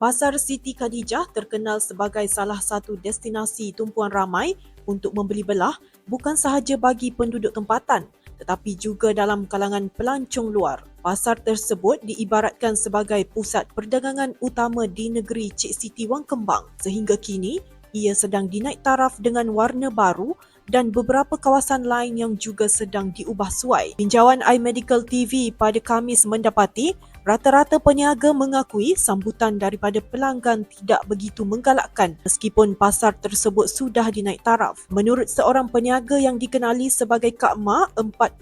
Pasar Siti Khadijah terkenal sebagai salah satu destinasi tumpuan ramai untuk membeli belah bukan sahaja bagi penduduk tempatan tetapi juga dalam kalangan pelancong luar. Pasar tersebut diibaratkan sebagai pusat perdagangan utama di negeri Cik Siti Wang Kembang sehingga kini ia sedang dinaik taraf dengan warna baru dan beberapa kawasan lain yang juga sedang diubah suai. Tinjauan iMedical TV pada Kamis mendapati Rata-rata peniaga mengakui sambutan daripada pelanggan tidak begitu menggalakkan meskipun pasar tersebut sudah dinaik taraf. Menurut seorang peniaga yang dikenali sebagai Kak Ma 45,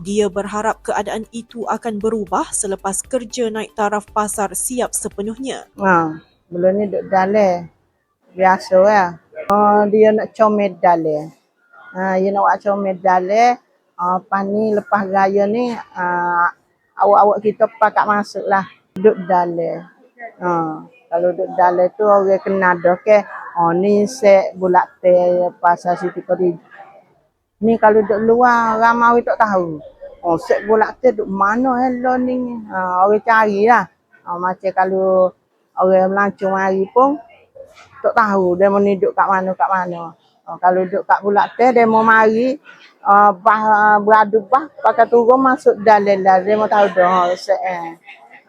dia berharap keadaan itu akan berubah selepas kerja naik taraf pasar siap sepenuhnya. Ha, belum ni duduk dalam. Biasa lah. Oh, dia nak comel dalam. Ha, dia nak buat comel dalam. Uh, lepas ni, lepas raya ni, uh, awak-awak kita pakat masuk lah. Duduk dalam. Ha, kalau duduk dalam tu orang kenal dah ke. Oh, ni set bulak teh pasar Siti Khadijah. Ni kalau duduk luar, ramai tak tahu. Oh, set bulak teh duduk mana hello ni. Ha, orang cari lah. Ha, macam kalau orang melancong mari pun, tak tahu dia mau duduk kat mana, kat mana. Ha, kalau duduk kat bulak teh, dia mau mari, uh, bah, beradu bah, pakai turun masuk dalam lah. Dia mau tahu dah. Set, eh.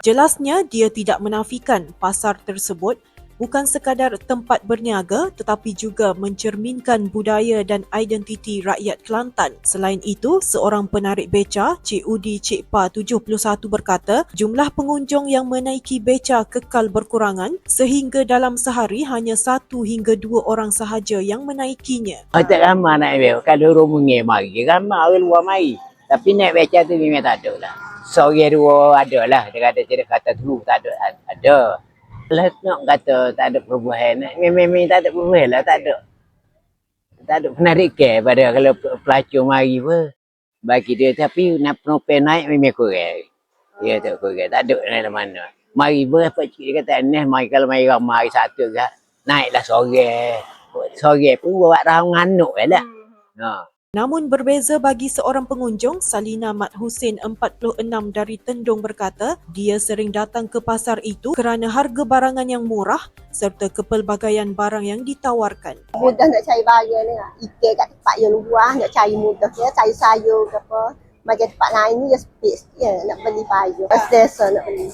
Jelasnya dia tidak menafikan pasar tersebut bukan sekadar tempat berniaga tetapi juga mencerminkan budaya dan identiti rakyat Kelantan. Selain itu, seorang penarik beca, Cik Udi Cik Pa 71 berkata, jumlah pengunjung yang menaiki beca kekal berkurangan sehingga dalam sehari hanya satu hingga dua orang sahaja yang menaikinya. Oh, tak ramai naik beca. Kalau rumungnya mari, ramai orang luar mari. Tapi naik beca tu memang tak ada lah. Seorang dua ada lah. Dia kata, dia kata dulu tak ada. Ada. Lah nak kata tak ada perubahan. Memang tak ada perubahan lah. Tak ada. Tak ada penarikan pada kalau pelacur mari pun. Bagi dia. Tapi nak penopel naik memang kurang. Dia tak kurang. Tak ada nak mana. Mari berapa cik dia kata, ni mari kalau mari ramai satu ke. Naiklah sorang. Sorang pun buat nganuk je lah. Ha. Namun berbeza bagi seorang pengunjung, Salina Mat Hussein 46 dari Tendung berkata, dia sering datang ke pasar itu kerana harga barangan yang murah serta kepelbagaian barang yang ditawarkan. mudah nak cari barang ni lah. Ikan kat tempat yang luas nak cari mudah ya. Cari sayur ke apa. Macam tempat lain ni sikit ya. Nak beli barang. Selesa nak beli.